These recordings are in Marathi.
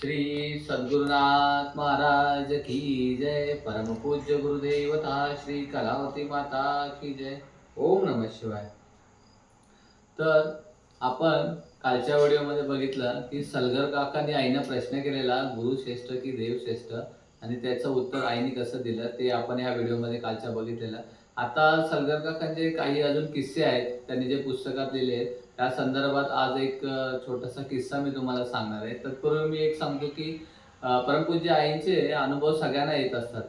श्री सद्गुरुनाथ महाराज की जय परमपूज्य गुरुदेवता श्री कलावती माता की जय. ओम नम शिवाय. तर आपण कालच्या व्हिडिओमध्ये बघितलं की सलगर काकांनी आईनं प्रश्न केलेला गुरु श्रेष्ठ की देव श्रेष्ठ? आणि त्याचं उत्तर आईने कसं दिलं ते आपण या व्हिडिओमध्ये कालच्या बघितलेलं. आता सलगर काकांचे काही अजून किस्से आहेत त्यांनी जे पुस्तकात लिहिले आहेत त्या संदर्भात आज एक छोटासा किस्सा मी तुम्हाला सांगणार आहे. तत्पूर्वी मी एक सांगतो की परमपूज्य आईंचे अनुभव सगळ्यांना येत असतात.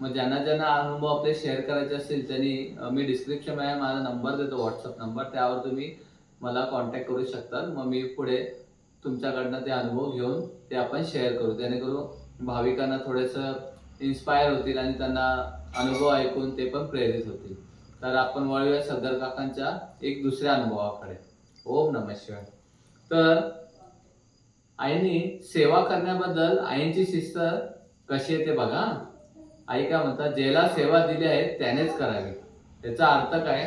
मग ज्यांना ज्यांना अनुभव आपले शेअर करायचे असतील त्यांनी मी डिस्क्रिप्शन माझा नंबर देतो व्हॉट्सअप नंबर त्यावर तुम्ही मला कॉन्टॅक्ट करू शकतात मग मी पुढे तुमच्याकडनं ते अनुभव घेऊन ते आपण शेअर करू. जेणेकरून भाविकांना थोडंसं इन्स्पायर होतील आणि त्यांना अनुभव ऐकून ते पण प्रेरित होतील. तर आपण वळूया सदर काकांच्या एक दुसऱ्या अनुभवाकडे. ओम नम शिवाय. तर आईने सेवा करण्याबद्दल आईंची शिस्त कशी आहे ते बघा. आई काय म्हणतात ज्याला सेवा दिली आहे त्यानेच करावी. त्याचा अर्थ काय?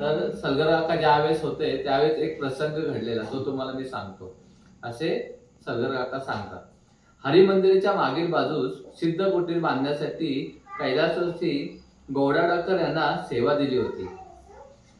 तर सलगर ज्यावेळेस होते त्यावेळेस एक प्रसंग घडलेला तो तुम्हाला मी सांगतो. असे सगरकाका सांगतात. हरिमंदिराच्या मागील बाजूस सिद्ध कुटीर बांधण्यासाठी कैलासवासी गौडा डॉक्टर यांना सेवा दिली होती.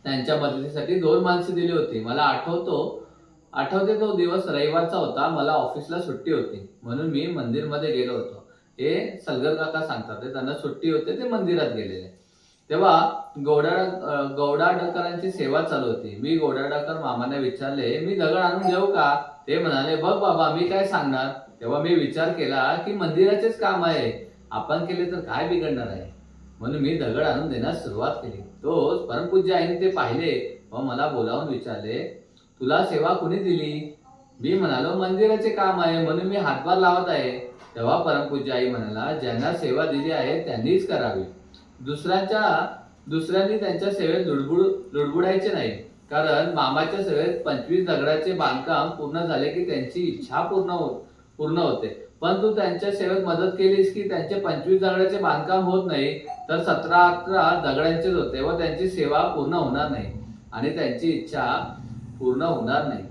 त्यांच्या मदतीसाठी दोन माणसे दिली होती. मला आठवतो आठवते तो दिवस रविवारचा होता. मला ऑफिसला सुट्टी होती. म्हणून मी मंदिरमध्ये गेलो होतो. हे सलगर काका सांगतात. ते त्यांना सुट्टी होते ते मंदिरात गेलेले. तेव्हा गौडा अं, डकरांची सेवा चालू होती. मी गौडाडकर मामाने विचारले मी दगड आणून देऊ का? ते म्हणाले बघ बाबा मी काय सांगणार? तेव्हा मी विचार केला की मंदिराचेच काम आहे. आपण केले तर काय बिघडणार आहे? म्हणून मी दगड आणून देण्यास सुरुवात केली. तोच परमपूज्य आईने ते पाहिले व मला बोलावून विचारले तुला सेवा कुणी दिली? मी म्हणालो मंदिराचे काम आहे म्हणून मी हातभार लावत आहे. तेव्हा परमपूज्य आई म्हणाला ज्यांना सेवा दिली आहे त्यांनीच करावी. दुसऱ्यांच्या दुसऱ्यांनी त्यांच्या सेवेत लुडबुड लुडबुडायचे नाही. कारण मामाच्या सेवेत पंचवीस दगडाचे बांधकाम पूर्ण झाले की त्यांची इच्छा पूर्ण हो पूर्ण होते. पण तू त्यांच्या सेवेत मदत केलीस की त्यांचे पंचवीस दगडाचे बांधकाम होत नाही तर सतरा अठरा दगडांचेच होते व त्यांची सेवा पूर्ण होणार नाही आणि त्यांची इच्छा पूर्ण होणार नाही.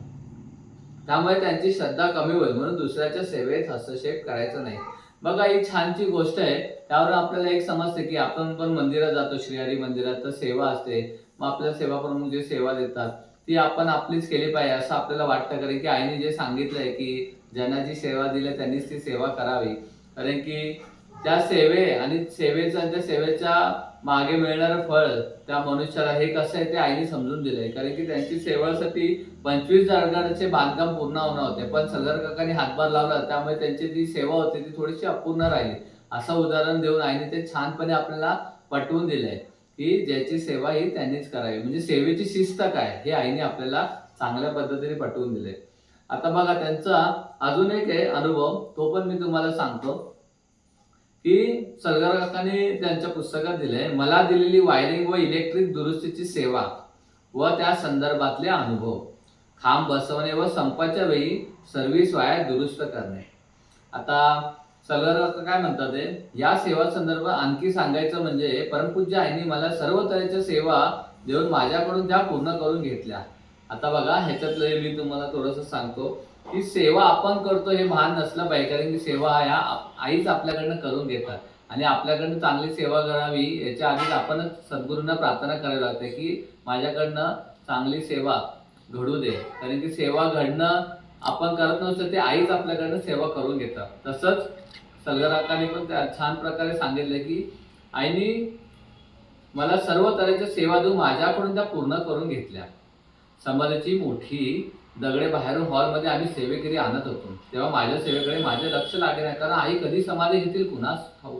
त्यामुळे त्यांची श्रद्धा कमी होईल म्हणून दुसऱ्याच्या सेवेत हस्तक्षेप करायचा नाही. बघा ही छानची गोष्ट आहे. त्यावर आपल्याला एक समजते की आपण पण मंदिरात जातो श्रीहरी मंदिरात तर सेवा असते. मग आपल्या सेवा प्रमुख जे सेवा देतात ती आपण आपलीच केली पाहिजे असं आपल्याला वाटतं. कारण की आईने जे सांगितलंय की ज्यांना जी सेवा दिली त्यांनीच ती सेवा करावी. कारण की त्या सेवे आणि सेवेचा त्या सेवेच्या मागे मिळणारं फळ त्या मनुष्याला हे कसं आहे ते आईने समजून दिलंय. कारण की त्यांची सेवासाठी पंचवीस दगडाचे बांधकाम पूर्ण होणं होते. पण सदर काकांनी हातभार लावला त्यामुळे त्यांची जी सेवा होती ती थोडीशी अपूर्ण राहिली. असं उदाहरण देऊन आईने ते छानपणे आपल्याला पटवून दिलंय. की ज्याची सेवा ही त्यांनीच करावी. म्हणजे सेवेची शिस्त काय हे आईने आपल्याला चांगल्या पद्धतीने पटवून दिले आता बघा त्यांचा अजून एक आहे अनुभव. तो पण मी तुम्हाला सांगतो की सलगर काकांनी त्यांच्या पुस्तकात दिले मला दिलेली वायरिंग व इलेक्ट्रिक दुरुस्तीची सेवा व त्या संदर्भातले अनुभव. खांब बसवणे व संपाच्या वेळी सर्व्हिस वायर दुरुस्त करणे. आता सलगर काय म्हणतात ते? या सेवा संदर्भ आणखी सांगायचं म्हणजे परमपूज्य आईने मला सर्व तऱ्हेच्या सेवा देऊन माझ्याकडून त्या पूर्ण करून घेतल्या. आता बघा ह्याच्यातलं मी तुम्हाला थोडंसं सांगतो की सेवा आपण करतो हे भान नसलं पाहिजे कारण की सेवा ह्या आईच आपल्याकडनं करून घेतात. आणि आपल्याकडनं चांगली सेवा करावी याच्या आधीच आपणच सद्गुरूंना प्रार्थना करावी लागते की माझ्याकडनं चांगली सेवा घडू दे. कारण की सेवा घडणं आपण करत नसतो ते आईच आपल्याकडनं सेवा करून घेतात. तसंच सलगराकाने पण त्या छान प्रकारे सांगितलं की आईने मला सर्व तऱ्हेच्या सेवा देऊन माझ्याकडून त्या पूर्ण करून घेतल्या. समाजाची मोठी दगडे बाहेरून हॉलमध्ये आम्ही सेवेकरी आणत होतो. तेव्हा माझ्या सेवेकडे माझे लक्ष लागे नाही कारण आई कधी समाधी घेतील कुणास ठाऊ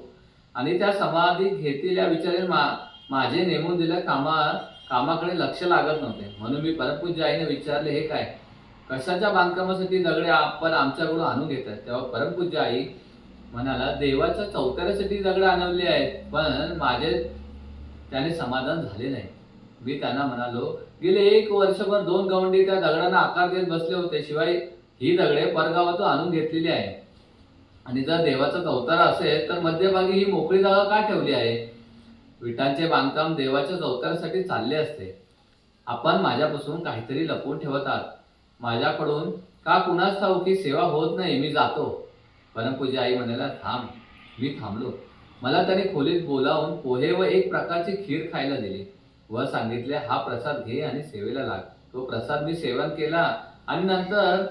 आणि त्या समाधी घेतील या विचारे मा माझे नेमून दिल्या कामा कामाकडे लक्ष लागत नव्हते. म्हणून मी परमपूज्य आईने विचारले हे काय? कशाच्या बांधकामासाठी दगडे आपण आमच्याकडून आणून घेतात तेव्हा परमपूज्य आई म्हणाला देवाच्या चौथऱ्यासाठी दगड आणवले आहेत पण माझे त्याने समाधान झाले नाही. मी त्यांना म्हणालो गेले एक वर्षभर दोन गवंडी त्या दगडांना आकार देत बसले होते शिवाय ही दगडे परगावातून आणून घेतलेली आहे आणि जर देवाचा चौतारा असेल तर मध्यभागी ही मोकळी जागा का ठेवली आहे? विटांचे बांधकाम देवाच्या चौतारासाठी चालले असते. आपण माझ्यापासून काहीतरी लपवून ठेवत आहात. माझ्याकडून का कुणाच ठाऊ की सेवा होत नाही? मी जातो. परमपूज्य आई म्हणाला थांब मी थांबलो. मला त्याने खोलीत बोलावून पोहे व एक प्रकारची खीर खायला दिली. व सांगितले हा प्रसाद घे आणि सेवेला लाग. तो प्रसाद मी सेवन केला आणि नंतर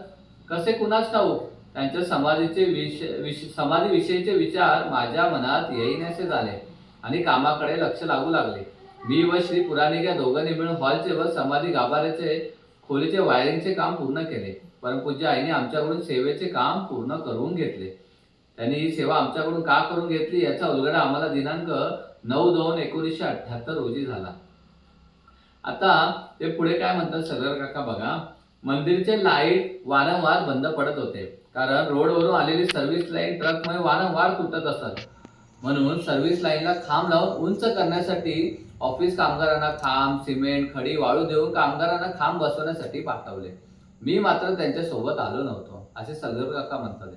कसे कुणास ठाऊक? त्यांच्या समाधीचे विष विष समाधीविषयीचे विचार माझ्या मनात येईनासे झाले आणि कामाकडे लक्ष लागू लागले. मी व श्री पुराणिक या दोघांनी मिळून हॉलचे व समाधी गाभाऱ्याचे खोलीचे वायरिंगचे काम पूर्ण केले. परमपूज्य आईने आमच्याकडून सेवेचे काम पूर्ण करून घेतले. त्यांनी ही सेवा आमच्याकडून का करून घेतली याचा उलगडा आम्हाला दिनांक नऊ दोन एकोणीसशे अठ्ठ्याहत्तर रोजी झाला. आता ते पुढे काय म्हणतात सगळं काका बघा मंदिरचे लाइट वारंवार बंद पडत होते. कारण रोडवरून आलेली सर्व्हिस लाईन ट्रकमुळे वारंवार तुटत असत. म्हणून सर्व्हिस लाईनला खांब लावून उंच करण्यासाठी ऑफिस कामगारांना खांब सिमेंट खडी वाळू देऊन कामगारांना खांब बसवण्यासाठी पाठवले. मी मात्र त्यांच्यासोबत आलो नव्हतो असे सलगर काका म्हणतात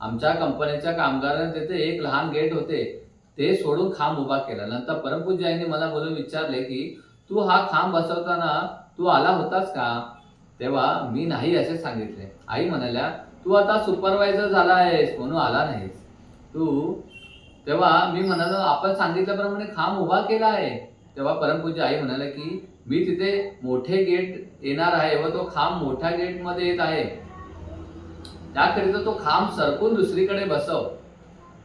आमच्या कंपनीच्या कामगारांना तेथे एक लहान गेट होते ते सोडून खांब उभा केला. नंतर परमपूज्य मला बोलून विचारले की तू हा खांब बसवताना तू आला होतास का? तेव्हा मी नाही असे सांगितले. आई म्हणाल्या तू आता सुपरवायझर झाला आहेस म्हणून आला नाहीस. तू तेव्हा मी म्हणालो आपण सांगितल्याप्रमाणे खांब उभा केला आहे. तेव्हा परमपूज्य आई म्हणाल्या की मी तिथे मोठे गेट येणार आहे व तो खांब मोठ्या गेटमध्ये येत आहे. त्याकरिता तो खांब सरकून दुसरीकडे बसव.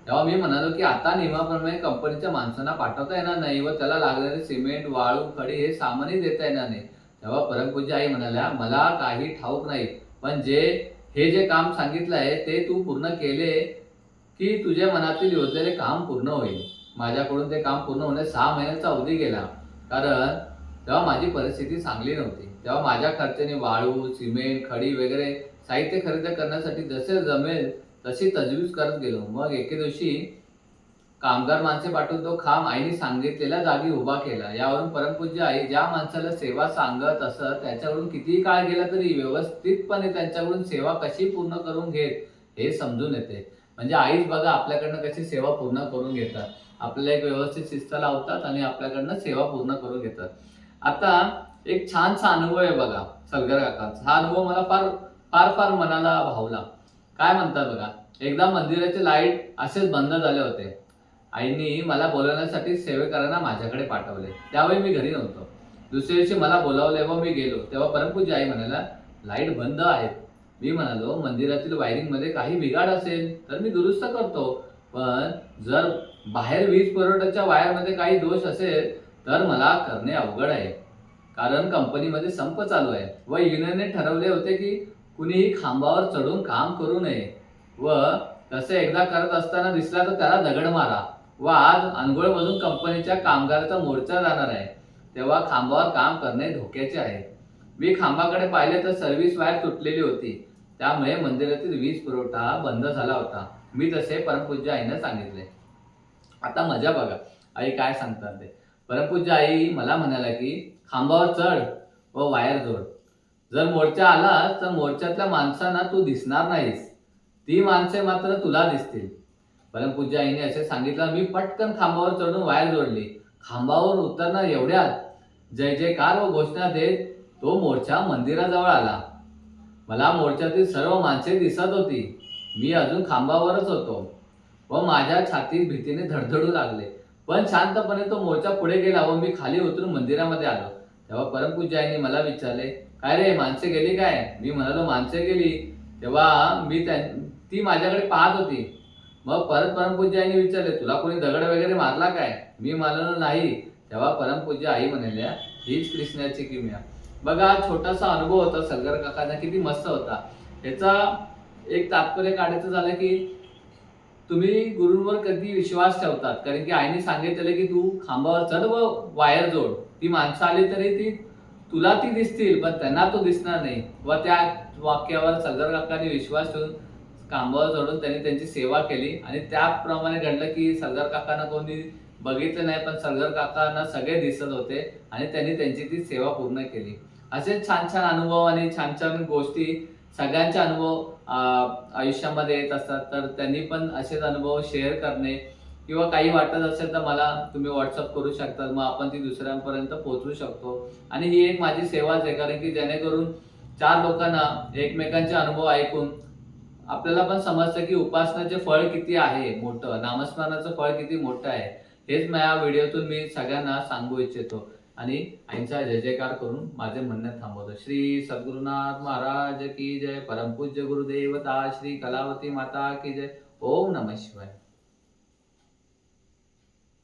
तेव्हा मी म्हणालो की आता नियमाप्रमाणे कंपनीच्या माणसांना पाठवता येणार नाही व त्याला लागणारे सिमेंट वाळू खडी हे सामानही देता येणार नाही. तेव्हा परमपूज्य आई म्हणाल्या मला काही ठाऊक नाही पण जे हे जे काम सांगितलं आहे ते तू पूर्ण केले की तुझ्या मनातील योजलेले काम पूर्ण होईल. माझ्याकडून ते काम पूर्ण होण्यास सहा महिन्याचा अवधी गेला. कारण तेव्हा माझी परिस्थिती चांगली नव्हती. तेव्हा माझ्या खर्चाने वाळू सिमेंट खडी वगैरे साहित्य खरेदी करण्यासाठी जसे जमेल तशी तजवीज करत गेलो. मग एके दिवशी कामगार माणसे पाठवून तो खांब आईने सांगितलेल्या जागी उभा केला. यावरून परमपूज्य आई ज्या माणसाला सेवा सांगत असत त्याच्याकडून कितीही काळ गेला तरी व्यवस्थितपणे त्यांच्याकडून सेवा कशी पूर्ण करून घेत हे समजून येते. म्हणजे आईच बघा आपल्याकडनं कशी सेवा पूर्ण करून घेतात. आपल्याला एक व्यवस्थित शिस्त लावतात आणि आपल्याकडनं सेवा पूर्ण करून घेतात. आता एक छानसा अनुभव आहे बघा सलगर काकाचा. हा अनुभव मला फार फार फार मनाला भावला. काय म्हणतात बघा एकदा मंदिराचे लाइट असेच बंद झाले होते. आईनी मला बोलवण्यासाठी सेवेकरांना माझ्याकडे पाठवले. त्यावेळी मी घरी नव्हतो. दुसऱ्या दिवशी मला बोलावले व मी गेलो. तेव्हा परमपूज्य आई म्हणाला लाइट बंद आहेत. मी म्हणालो मंदिरातील वायरिंगमध्ये काही बिघाड असेल तर मी दुरुस्त करतो. पण जर बाहेर वीज पुरवठ्याच्या वायरमध्ये काही दोष असेल तर मला करणे अवघड आहे. कारण कंपनीमध्ये संप चालू आहे व युनियनने ठरवले होते की कुणीही खांबावर चढून काम करू नये व तसे एकदा करत असताना दिसला तर त्याला दगड मारा व आज अनगोळमधून कंपनीच्या कामगाराचा मोर्चा जाणार आहे. तेव्हा खांबावर काम करणे धोक्याचे आहे. मी खांबाकडे पाहिले तर सर्व्हिस वायर तुटलेली होती. त्यामुळे मंदिरातील वीज पुरवठा बंद झाला होता. मी तसे परमपूज्य आईने सांगितले. आता मजा बघा. आई काय सांगतात ते. परमपूज्य आई मला म्हणाला की खांबावर चढ व वायर जोड. जर मोर्चा आला तर मोर्चातल्या माणसांना तू दिसणार नाहीस. ती माणसे मात्र तुला दिसतील. परमपूज्य आईने असे सांगितलं मी पटकन खांबावर चढून वायर जोडली. खांबावर उतरणार एवढ्यात. जय जयकार व घोषणा देत तो मोर्चा मंदिराजवळ आला. मला मोर्चातील सर्व माणसे दिसत होती. मी अजून खांबावरच होतो. व माझ्या छातीत भीतीने धडधडू लागले. पण शांतपणे तो मोर्चा पुढे गेला व मी खाली उतरून मंदिरामध्ये आलो. तेव्हा परमपूज्य मला विचारले काय रे माणसे गेली काय? मी म्हणालो माणसे गेली. तेव्हा मी त्या ती माझ्याकडे पाहत होती. मग परत परमपूज्य विचारले तुला कोणी दगड वगैरे मारला काय? मी म्हणालो नाही. तेव्हा परमपूज्य आई म्हणाल्या हीच कृष्णाची किमया. बघा छोटासा अनुभव होता सलगर काकाचा किती मस्त होता. त्याचा एक तात्पर्य काढायचं झालं की तुम्ही गुरूंवर कधी विश्वास ठेवतात? कारण की आईने सांगितलेलं की तू खांबावर चढ व वायर जोड. ती माणसं आली तरी ती तुला ती दिसतील पण त्यांना तो दिसणार नाही. व त्या वाक्यावर सलगर काकाने विश्वास ठेवून खांबावर चढून त्यांनी त्यांची सेवा केली. आणि त्याप्रमाणे घडलं की सरदार काकांना कोणी बघितलं नाही पण सरदार काकांना सगळे दिसत होते आणि त्यांनी त्यांची ती सेवा पूर्ण केली. असे छान छान अनुभव आणि छान छान गोष्टी सगळ्यांचे अनुभव आयुष्यामध्ये येत असतात. तर त्यांनी पण असेच अनुभव शेअर करणे किंवा काही वाटत असेल तर मला तुम्ही व्हॉट्सअप करू शकता. मग आपण ती दुसऱ्यांपर्यंत पोहोचवू शकतो. आणि ही एक माझी सेवाच आहे. कारण की जेणेकरून चार लोकांना एकमेकांचे अनुभव ऐकून आपल्याला पण समजतं की उपासनाचे फळ किती आहे मोठं. नामस्मरणाचं फळ किती मोठं आहे. हेच माझ्या व्हिडिओतून मी सगळ्यांना सांगू इच्छितो. आणि आईचा जय जयकार करून माझे म्हणणे थांबवतो. श्री सद्गुरुनाथ महाराज की जय. परमपूज्य गुरुदेवता श्री कलावती माता की जय. ओम नम शिवाय.